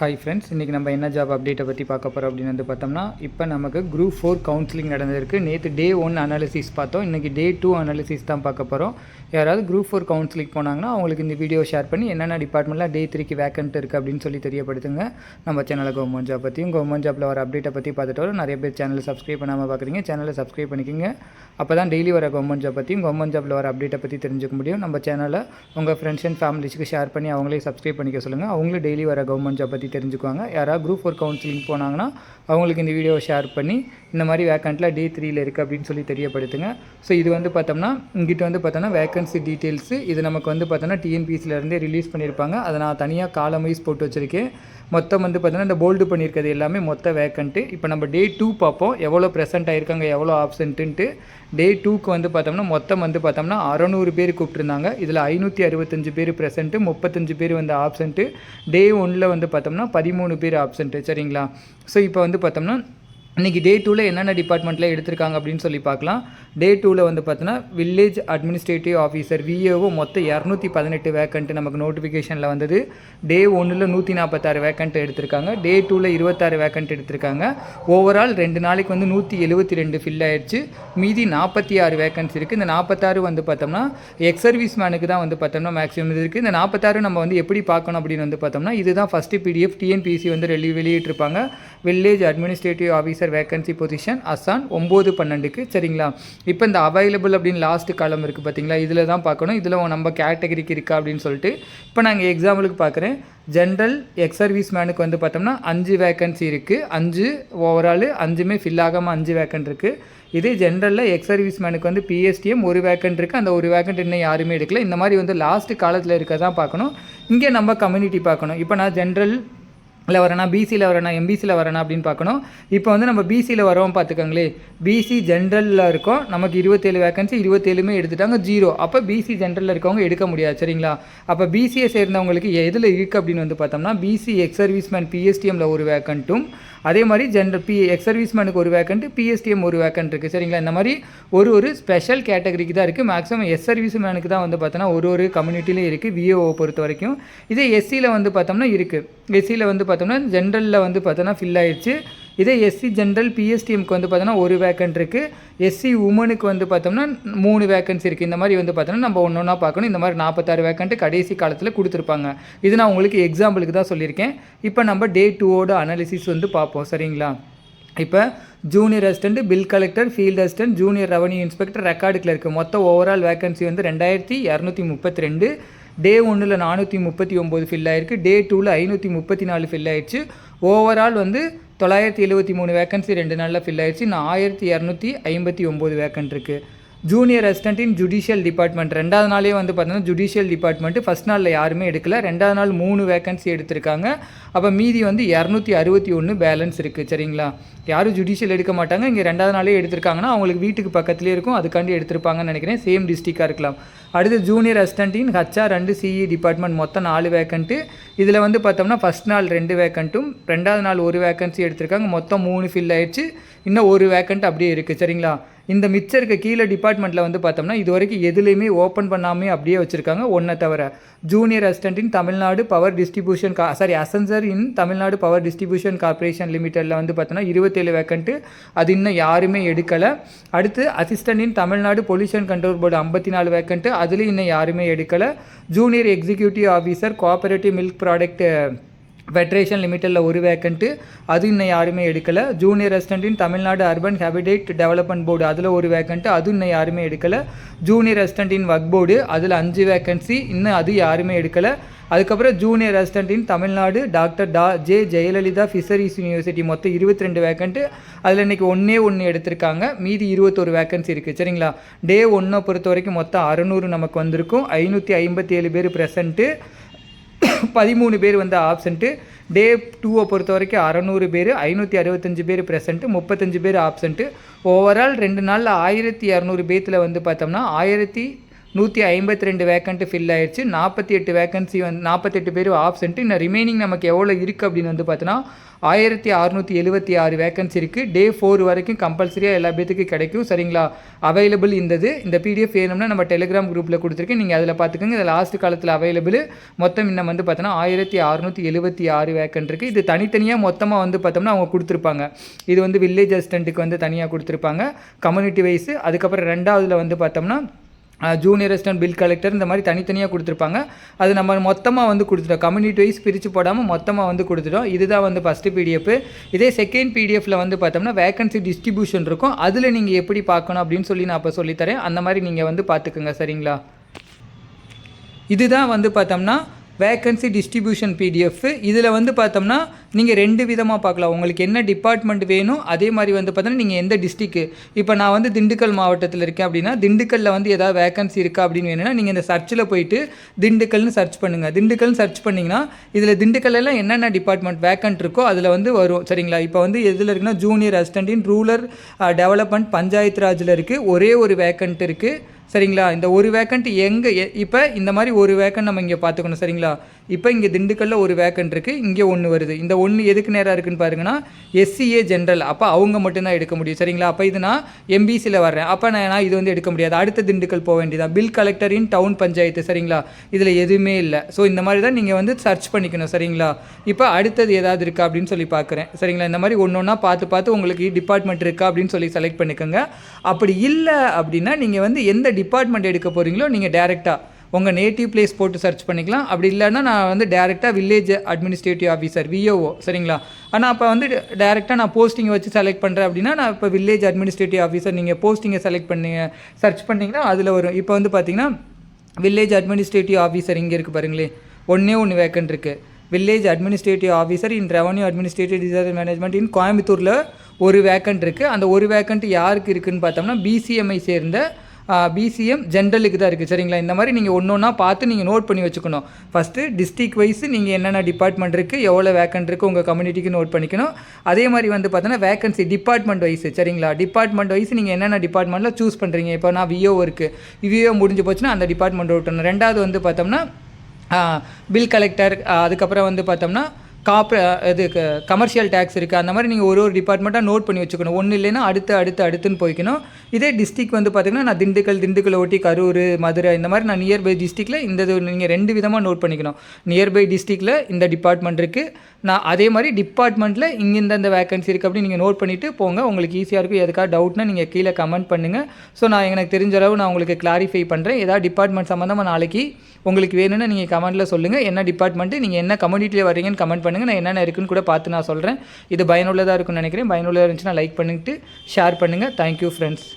Hi friends இன்றைக்கி நம்ம என்ன ஜாப் அப்டேட்டை பற்றி பார்க்க போகிறோம் அப்படின்னு வந்து பார்த்தோம்னா இப்போ நமக்கு குரூப் ஃபோர் கவுன்சிலிங் நடந்திருக்கு. நேற்று டே ஒன் அனாலிசிஸ் பார்த்தோம். இன்றைக்கி டே டூ அனாலிசிஸ் தான் பார்க்க போகிறோம் யாராவது குரூப் ஃபோர் கவுன்சிலிங் போனாங்கன்னா அவங்களுக்கு இந்த வீடியோ ஷேர் பண்ணி என்னென்ன டிபார்ட்மெண்ட்டில் டே த்ரீக்கு வேக்கன்ட் இருக்குது அப்படின்னு சொல்லி தெரியப்படுத்துங்க. நம்ம சேனலில் கவர்மெண்ட் ஜாப் பற்றியும் கவர்மெண்ட் ஜாப்பில் வர அப்டேட்டை பற்றி பார்த்துட்டு வரும். நிறைய பேர் சேனலை சப்ஸ்கிரைப் பண்ணாமல் பார்க்குறீங்க. சேனலை சப்ஸ்கிரைப் பண்ணிக்கோங்க. அப்போ தான் டெய்லி வர கவர்மெண்ட் ஜாப் பற்றியும் கவர்மெண்ட் ஜாப்பில் வர அப்டேட்டை பற்றி தெரிஞ்சுக்க முடியும். நம்ம சேனலை உங்கள் ஃப்ரெண்ட்ஸ் அண்ட் ஃபேமிலிஸ்க்கு ஷேர் பண்ணி அவங்களே சப்ஸ்கிரைப் பண்ணிக்க சொல்லுங்கள் அவங்களும் டெய்லி வர கவர்மெண்ட் ஜாப் பற்றி தெரிஞ்சுக்குவாங்க. யாராவது குரூப் ஃபோர் கவுன்சிலிங் போனாங்கன்னா அவங்களுக்கு இந்த வீடியோவை ஷேர் பண்ணி இந்த மாதிரி வேக்கண்ட்டில் டே த்ரீயில் இருக்குது அப்படின்னு சொல்லி தெரியப்படுத்துங்க. ஸோ இது வந்து பார்த்தோம்னா இங்கிட்ட வந்து பார்த்தோம்னா வேக்கன்சி டீட்டெயில்ஸு இது நமக்கு வந்து பார்த்தோம்னா டிஎன்பிசிலேருந்தே ரிலீஸ் பண்ணியிருப்பாங்க. அதை நான் தனியாக காலம் வைஸ் போட்டு வச்சுருக்கேன். மொத்தம் வந்து பார்த்தோன்னா இந்த போல்டு பண்ணியிருக்கிறது எல்லாமே மொத்த வேக்கண்ட்டு இப்போ நம்ம டே டூ பார்ப்போம். எவ்வளோ ப்ரெசென்ட் ஆகிருக்காங்க எவ்வளோ ஆப்சண்ட்டுன்ட்டு டே டூக்கு வந்து பார்த்தோம்னா மொத்தம் வந்து பார்த்தோம்னா அறநூறு பேர் கூப்பிட்ருந்தாங்க இதில் ஐநூற்றி அறுபத்தஞ்சு பேர் ப்ரெசென்ட்டு முப்பத்தஞ்சு பேர் வந்து ஆப்சண்ட்டு டே ஒன்னில் வந்து பார்த்தோம்னா பதிமூணு பேர் ஆப்சண்ட்டு சரிங்களா? ஸோ இப்போ வந்து பார்த்தோம்னா இன்றைக்கி டே டூவில் என்னென்ன டிபார்ட்மெண்ட்டில் எடுத்திருக்காங்க அப்படின்னு சொல்லி பார்க்கலாம். டே டூவில் வந்து பார்த்தோன்னா வில்லேஜ் அட்மினிஸ்ட்ரேட்டிவ் ஆஃபீஸர் விஏஓ மொத்தம் இரநூத்தி பதினெட்டு வேக்கண்ட்டு நமக்கு நோட்டிஃபிகேஷனில் வந்தது. டே ஒன்றில் நூற்றி நாற்பத்தாறு வேக்கண்ட் எடுத்திருக்காங்க. டே டூவில் இருபத்தாறு வேக்கண்ட் எடுத்திருக்காங்க. ஓவரால் ரெண்டு நாளைக்கு வந்து நூற்றி எழுபத்தி ரெண்டு ஃபில் ஆயிடுச்சு. மீதி நாற்பத்தி ஆறு வேக்கன்ஸ் இருக்குது இந்த நாற்பத்தாறு வந்து பார்த்தோம்னா எக்ஸ் சர்வீஸ் மேனுக்கு தான் வந்து பார்த்தோம்னா மேக்ஸிமம் இது இருக்குது இந்த நாற்பத்தாறு நம்ம வந்து எப்படி பார்க்கணும் அப்படின்னு வந்து பார்த்தோம்னா இதுதான் ஃபஸ்ட்டு பிடிஎஃப் டிஎன்பிசி வந்து வெளி வெளியிட்டிருப்பாங்க. Village administrative officer vacancy position Azan ஒம்பது பன்னெண்டுக்கு. சரிங்களா? இப்போ இந்த அவைலபிள் அப்படின்னு லாஸ்ட் காலம் இருக்குது பார்த்தீங்களா இதில் தான் பார்க்கணும். இதில் நம்ம கேட்டகரிக்கு இருக்கா அப்படின்னு சொல்லிட்டு. இப்போ நாங்கள் எக்ஸாம்பிளுக்கு பார்க்குறேன் ஜென்ரல் எக்ஸ் சர்வீஸ் மேனுக்கு வந்து பார்த்தோம்னா அஞ்சு வேக்கன்சி இருக்குது அஞ்சு ஓவரால் அஞ்சுமே ஃபில் ஆகாமல் அஞ்சு வேக்கன்ட் இருக்குது இதே ஜென்ரலில் எக்ஸ் சர்வீஸ் மேனுக்கு வந்து பிஎஸ்டிஎம் ஒரு வேக்கன்ட் இருக்குது அந்த ஒரு வேக்கன்ட் இன்னும் யாருமே எடுக்கல. இந்த மாதிரி வந்து லாஸ்ட் காலத்தில் இருக்க தான் பார்க்கணும். இங்கே நம்ம கம்யூனிட்டி பார்க்கணும். இப்போ நான் ஜென்ரல் இல்லை வரேனா பிசியில் வரேனா எம்பிசியில் வரேனா அப்படின்னு பார்க்கணும். இப்போ வந்து நம்ம பிசியில் வரோம் பார்த்துக்கோங்களேன் பிசி ஜென்ரலில் இருக்கோம். நமக்கு இருபத்தேழு வேகன்சி இருபத்தேழுமே எடுத்துட்டாங்க ஜீரோ அப்போ பிசி ஜென்ரலில் இருக்கவங்க எடுக்க முடியாது சரிங்களா? அப்போ பிசியை சேர்ந்தவங்களுக்கு எதில் இருக்குது அப்படின்னு வந்து பார்த்தோம்னா பிசி எக்ஸ் சர்வீஸ்மேன் பிஎஸ்டிஎம்மில் ஒரு வேக்கண்ட்டும் அதே மாதிரி ஜென்ரல் பி எக்ஸ் சர்வீஸ்மேனுக்கு ஒரு வேக்கண்ட் பிஎஸ்டிஎம் ஒரு வேக்கண்ட் இருக்குது சரிங்களா? இந்த மாதிரி ஒரு ஒரு ஸ்பெஷல் கேட்டகரிக்கு தான் இருக்குது மேக்ஸிமம் எஸ் சர்வீஸ்மேனுக்கு தான் வந்து பார்த்தோன்னா ஒரு ஒரு கம்யூனிட்டிலையும் இருக்குது விஏஓ பொறுத்த வரைக்கும். இதே எஸ்சியில் வந்து பார்த்தோம்னா இருக்குது எஸ்சியில் வந்து பார்த்தோம்னா பார்த்தோம்னா ஜென்ரலில் வந்து பார்த்தோன்னா ஃபில் ஆயிடுச்சு இதே எஸ்சி ஜென்ரல் பிஎஸ்டிஎம்க்கு வந்து பார்த்தோன்னா ஒரு வேக்கன்ட் இருக்குது எஸ்சி உமனுக்கு வந்து பார்த்தோம்னா மூணு வேக்கன்சி இருக்குது இந்த மாதிரி வந்து பார்த்தோன்னா நம்ம ஒன்று ஒன்றா பார்க்கணும். இந்த மாதிரி நாற்பத்தாறு வேக்கன்ட்டு கடைசி காலத்தில் கொடுத்துருப்பாங்க. இது நான் உங்களுக்கு எக்ஸாம்பிளுக்கு தான் சொல்லியிருக்கேன். இப்போ நம்ம டே டூவோட அனாலிசிஸ் வந்து பார்ப்போம். சரிங்களா? இப்போ junior assistant bill collector field assistant junior revenue inspector record clerk மொத்தம் ஓவரால் வேகன்சி வந்து ரெண்டாயிரத்தி இரநூத்தி முப்பத்தி ரெண்டு. டே ஒன்றில் நானூற்றி முப்பத்தி ஒம்பது ஃபில் ஆயிருக்கு. டே டூவில் ஐநூற்றி முப்பத்தி நாலு ஃபில் ஆயிடுச்சு. ஓவரால் வந்து தொள்ளாயிரத்தி எழுபத்தி மூணு வேக்கன்சி ரெண்டு நாளில் ஃபில் ஆயிடுச்சு. நான் ஆயிரத்தி இரநூத்தி ஐம்பத்தி ஒம்பது வேக்கன்ட் இருக்குது junior assistant in judicial department ரெண்டாவது நாளே வந்து பார்த்தோன்னா ஜுடிஷியல் டிபார்ட்மெண்ட்டு ஃபஸ்ட் நாளில் யாருமே எடுக்கல. ரெண்டாவது நாள் மூணு வேகன்சி எடுத்திருக்காங்க. அப்போ மீதி வந்து இரநூத்தி அறுபத்தி ஒன்று பேலன்ஸ் இருக்குது சரிங்களா? யாரும் ஜுடிஷியல் எடுக்க மாட்டாங்க. இங்கே ரெண்டாவது நாளே எடுத்திருக்காங்கன்னா அவங்களுக்கு வீட்டுக்கு பக்கத்துலேயே இருக்கும். அதுக்காண்டி எடுத்திருப்பாங்கன்னு நினைக்கிறேன். சேம் டிஸ்ட்ரிக்டாக இருக்கலாம். அடுத்து ஜூனியர் அசிஸ்டன்ட் இன் ஹச்ஆர் ரெண்டு சிஇ டிபார்ட்மெண்ட் மொத்தம் நாலு வேக்கண்ட்டு இதில் வந்து பார்த்தோம்னா ஃபஸ்ட் நாள் ரெண்டு வேக்கண்ட்டும் ரெண்டாவது நாள் ஒரு வேக்கன்சி எடுத்திருக்காங்க. மொத்தம் மூணு ஃபில் ஆயிடுச்சு. இன்னும் ஒரு வேக்கண்ட் அப்படியே இருக்குது சரிங்களா? இந்த மிச்சம் இருக்க கீழே டிபார்ட்மெண்ட்டில் வந்து பார்த்தோம்னா இது வரைக்கும் எதுலேயுமே ஓப்பன் பண்ணாமே அப்படியே வச்சுருக்காங்க. ஒன்றை தவிர junior assistant in Tamil Nadu power distribution கா sorry அசன்சர் in Tamil Nadu power distribution corporation லிமிட்டடில் வந்து பார்த்தோன்னா இருபத்தேழு வேக்கண்ட்டு அது இன்னும் யாருமே எடுக்கலை. அடுத்து assistant in Tamil Nadu pollution control board ஐம்பத்தி நாலு வேக்கண்ட்டு அதுலேயும் இன்னும் யாருமே எடுக்கலை. Junior executive officer cooperative milk product federation லிமிட்டடில் ஒரு வேக்கண்ட்டு அது இன்னும் யாருமே எடுக்கலை. Junior assistant Tamil Nadu urban habitat development board அதில் ஒரு வேக்கண்ட்டு அது இன்னும் யாருமே எடுக்கலை. ஜூனியர் அசிஸ்டன்ட் ஒர்க் போர்டு அதில் அஞ்சு வேக்கன்சி இன்னும் அது யாருமே எடுக்கலை. அதுக்கப்புறம் junior assistant in Tamil Nadu doctor டா ஜே ஜெயலலிதா ஃபிஷரிஸ் யூனிவர்சிட்டி மொத்தம் இருபத்தி ரெண்டு வேக்கண்ட்டு அதில் இன்றைக்கி ஒன்றே ஒன்று எடுத்திருக்காங்க. மீதி இருபத்தொரு வேக்கன்சி இருக்குது சரிங்களா? டே ஒன்றை பொறுத்த வரைக்கும் மொத்தம் அறநூறு நமக்கு வந்திருக்கும். ஐநூற்றி ஐம்பத்தி ஏழு பேர் ப்ரெசண்ட்டு பதிமூணு பேர் வந்து ஆப்சண்ட்டு டே டூவை பொறுத்த வரைக்கும் அறநூறு பேர் ஐநூற்றி அறுபத்தஞ்சு பேர் ப்ரெசண்ட்டு முப்பத்தஞ்சு பேர் ஆப்சண்ட்டு ஓவரால் ரெண்டு நாளில் ஆயிரத்தி இரநூறு பேத்தில் வந்து பார்த்தோம்னா ஆயிரத்தி நூற்றி ஐம்பத்தி ரெண்டு வேக்கண்ட்டு ஃபில் ஆயிடுச்சு நாற்பத்தி எட்டு வேக்கன்சி வந்து நாற்பத்தெட்டு பேர் ஆப்சென்ட்டு இன்னும் ரிமைனிங் நமக்கு எவ்வளோ இருக்குது அப்படின்னு வந்து பார்த்தோன்னா ஆயிரத்தி அறநூற்றி எழுபத்தி ஆறு வேக்கன்சி இருக்குது டே ஃபோர் வரைக்கும் கம்பல்சரியாக எல்லா பேத்துக்கும் கிடைக்கும். சரிங்களா? அவைலபிள் இந்தது இந்த பிடிஎஃப் வேணும்னா நம்ம டெலிகிராம் குரூப்பில் கொடுத்துருக்கேன். நீங்கள் அதில் பார்த்துக்கோங்க இதில் லாஸ்ட் காலத்தில் அவைலபிள் மொத்தம் இன்னும் வந்து பார்த்தோன்னா ஆயிரத்தி அறநூற்றி எழுபத்தி ஆறு வேக்கன்ட் இருக்குது இது தனித்தனியாக மொத்தமாக வந்து பார்த்தோம்னா அவங்க கொடுத்துருப்பாங்க. இது வந்து வில்லேஜ் அசிஸ்டண்ட்டுக்கு வந்து தனியாக கொடுத்துருப்பாங்க. கம்யூனிட்டி வைஸ் அதுக்கப்புறம் ரெண்டாவதில் வந்து பார்த்தோம்னா ஜூனியர் அசிஸ்டன்ட் பில் கலெக்டர் இந்த மாதிரி தனித்தனியாக கொடுத்துருப்பாங்க. அது நம்ம மொத்தமாக வந்து கொடுத்துட்டோம். கம்யூனிட்டி வைஸ் பிரித்து போடாமல் மொத்தமாக வந்து கொடுத்துட்டோம். இதுதான் வந்து ஃபஸ்ட்டு பிடிஎஃப் இதே செகண்ட் பிடிஎஃப்ல வந்து பார்த்தோம்னா வேகன்சி டிஸ்ட்ரிபியூஷன் இருக்கும். அதில் நீங்கள் எப்படி பார்க்கணும் அப்படின்னு சொல்லி நான் இப்போ சொல்லித்தரேன். அந்த மாதிரி நீங்கள் வந்து பார்த்துக்குங்க சரிங்களா? இதுதான் வந்து பார்த்தோம்னா வேக்கன்சி டிஸ்ட்ரிபியூஷன் பிடிஎஃப் இதில் வந்து பார்த்தோம்னா நீங்கள் ரெண்டு விதமாக பார்க்கலாம். உங்களுக்கு என்ன டிபார்ட்மெண்ட் வேணும் அதே மாதிரி வந்து பார்த்தீங்கன்னா நீங்கள் எந்த டிஸ்ட்ரிக்கு இப்போ நான் வந்து திண்டுக்கல் மாவட்டத்தில் இருக்கேன் அப்படின்னா திண்டுக்கல்லில் வந்து ஏதாவது வேகன்சி இருக்கா அப்படின்னு வேணும்னா நீங்கள் இந்த சர்ச்சில் போயிட்டு திண்டுக்கல்னு சர்ச் பண்ணுங்கள் திண்டுக்கல்னு சர்ச் பண்ணிங்கன்னா இதில் திண்டுக்கல்லாம் என்னென்ன டிபார்ட்மெண்ட் வேக்கன்ட் இருக்கோ அதில் வந்து வரும். சரிங்களா? இப்போ வந்து எதில் இருக்குன்னா junior assistant in rural development panchayat ராஜில் இருக்குது ஒரே ஒரு வேக்கன்ட் இருக்குது சரிங்களா? இந்த ஒரு வேக்கண்ட் எங்கே இப்போ இந்த மாதிரி ஒரு வேக்கண்ட் நம்ம இங்கே பார்த்துக்கணும் சரிங்களா? இப்போ இங்கே திண்டுக்கல்லில் ஒரு வேக்கண்ட் இருக்குது இங்கே ஒன்று வருது. இந்த ஒன்று எதுக்கு நேராக இருக்குன்னு பாருங்கன்னா எஸ்சிஏ ஜென்ரல் அப்போ அவங்க மட்டும்தான் எடுக்க முடியும் சரிங்களா? அப்போ இது நான் எம்பிசியில் வர்றேன். அப்போ நான் இது வந்து எடுக்க முடியாது. அடுத்த திண்டுக்கல் போக வேண்டியதான் bill collector in town panchayat சரிங்களா? இதில் எதுவுமே இல்லை. ஸோ இந்த மாதிரி தான் நீங்கள் வந்து சர்ச் பண்ணிக்கணும் சரிங்களா? இப்போ அடுத்தது ஏதாவது இருக்கா அப்படின்னு சொல்லி பார்க்குறேன் சரிங்களா? இந்த மாதிரி ஒன்று ஒன்றா பார்த்து பார்த்து உங்களுக்கு டிபார்ட்மெண்ட் இருக்கா அப்படின்னு சொல்லி செலக்ட் பண்ணிக்கோங்க. அப்படி இல்லை அப்படின்னா நீங்கள் வந்து எந்த டிபார்ட்மெண்ட் எடுக்க போகிறீங்களோ நீங்கள் டேரெக்டாக உங்கள் நேட்டிவ் பிளேஸ் போட்டு சர்ச் பண்ணிக்கலாம். அப்படி இல்லைன்னா நான் வந்து டேரெக்டாக வில்லேஜ் அட்மினிஸ்ட்ரேட்டிவ் ஆஃபீஸர் விஓஓ சரிங்களா? ஆனால் அப்போ வந்து டேரெக்டாக நான் போஸ்டிங்கை வச்சு செலக்ட் பண்ணுறேன் அப்படின்னா நான் இப்போ வில்லேஜ் அட்மினிஸ்ட்ரேட்டிவ் ஆஃபீஸர் நீங்கள் போஸ்டிங்கை செலக்ட் பண்ணி சர்ச் பண்ணிங்கன்னா அதில் வரும் இப்போ வந்து பார்த்தீங்கன்னா வில்லேஜ் அட்மினிஸ்ட்ரேட்டிவ் ஆஃபீஸர் இங்கே இருக்குது பாருங்களேன் ஒன்றே ஒன்று வேக்கன்ட் இருக்குது village administrative officer in revenue administrative disaster management in கோயம்புத்தூரில் ஒரு வேக்கன்ட் இருக்குது அந்த ஒரு வேக்கன்ட் யாருக்கு இருக்குதுன்னு பார்த்தோம்னா பிசிஎம்ஐ சேர்ந்த பிசிஎம் ஜென்ரலுக்கு தான் இருக்குது சரிங்களா? இந்த மாதிரி நீங்கள் ஒன்று ஒன்றா பார்த்து நீங்கள் நோட் பண்ணி வச்சுக்கணும். ஃபஸ்ட்டு டிஸ்ட்ரிக் வைஸ் நீங்கள் என்னென்ன டிபார்ட்மெண்ட் இருக்குது எவ்வளோ வேக்கன்ட் இருக்குது உங்கள் கம்யூனிட்டிக்கு நோட் பண்ணிக்கணும். அதே மாதிரி வந்து பார்த்தோன்னா வேக்கன்சி டிபார்ட்மெண்ட் வைஸ் சரிங்களா? டிபார்ட்மெண்ட் வைஸ் நீங்கள் என்னென்ன டிபார்ட்மெண்ட்டில் சூஸ் பண்ணுறீங்க இப்போ நான் விஓ இருக்குது விஓ முடிஞ்சு போச்சுன்னா அந்த டிபார்ட்மெண்ட் விட்டணும் ரெண்டாவது வந்து பார்த்தோம்னா பில் கலெக்டர் அதுக்கப்புறம் வந்து பார்த்தோம்னா காப்ப இது கமர்ஷியல் டேக்ஸ் இருக்குது அந்த மாதிரி நீங்கள் ஒரு ஒரு டிபார்ட்மெண்ட்டாக நோட் பண்ணி வச்சுக்கணும். ஒன்று இல்லைன்னா அடுத்து அடுத்து அடுத்துன்னு போய்க்கணும். இதே டிஸ்ட்ரிக் வந்து பார்த்திங்கன்னா நான் திண்டுக்கல் திண்டுக்கல் ஒட்டி கரூர் மதுரை இந்த மாதிரி நான் நியர்பை டிஸ்ட்ரிக்டில் இந்த நீங்கள் ரெண்டு விதமாக நோட் பண்ணிக்கணும். நியர்பை டிஸ்ட்ரிக்டில் இந்த டிபார்ட்மெண்ட் இருக்குது நான் அதே மாதிரி டிபார்ட்மெண்ட்டில் இங்கேருந்து அந்த வேகன்சி இருக்குது அப்படின்னு நீங்கள் நோட் பண்ணிவிட்டு போங்க. உங்களுக்கு ஈஸியாக இருக்கும். எதுக்காக டவுட்னா நீங்கள் கீழே கமெண்ட் பண்ணுங்கள் ஸோ நான் எனக்கு தெரிஞ்ச அளவு நான் உங்களுக்கு கிளாரிஃபை பண்ணுறேன் ஏதாவது டிபார்ட்மெண்ட் சம்மந்தமாக நாளைக்கு உங்களுக்கு வேணும்னா நீங்கள் கமெண்ட்டில் சொல்லுங்கள் என்ன டிபார்ட்மெண்ட்டு நீங்கள் என்ன கம்யூனிட்டியில் வரீங்கன்னு கமெண்ட் பண்ணுங்கள் நான் என்னென்ன இருக்குன்னு கூட பார்த்து நான் சொல்கிறேன் இது பயனுள்ளதாக இருக்கும்னு நினைக்கிறேன். பயனுள்ளதாக இருந்துச்சுன்னா லைக் பண்ணிட்டு ஷேர் பண்ணுங்கள் தேங்க்யூ ஃப்ரெண்ட்ஸ்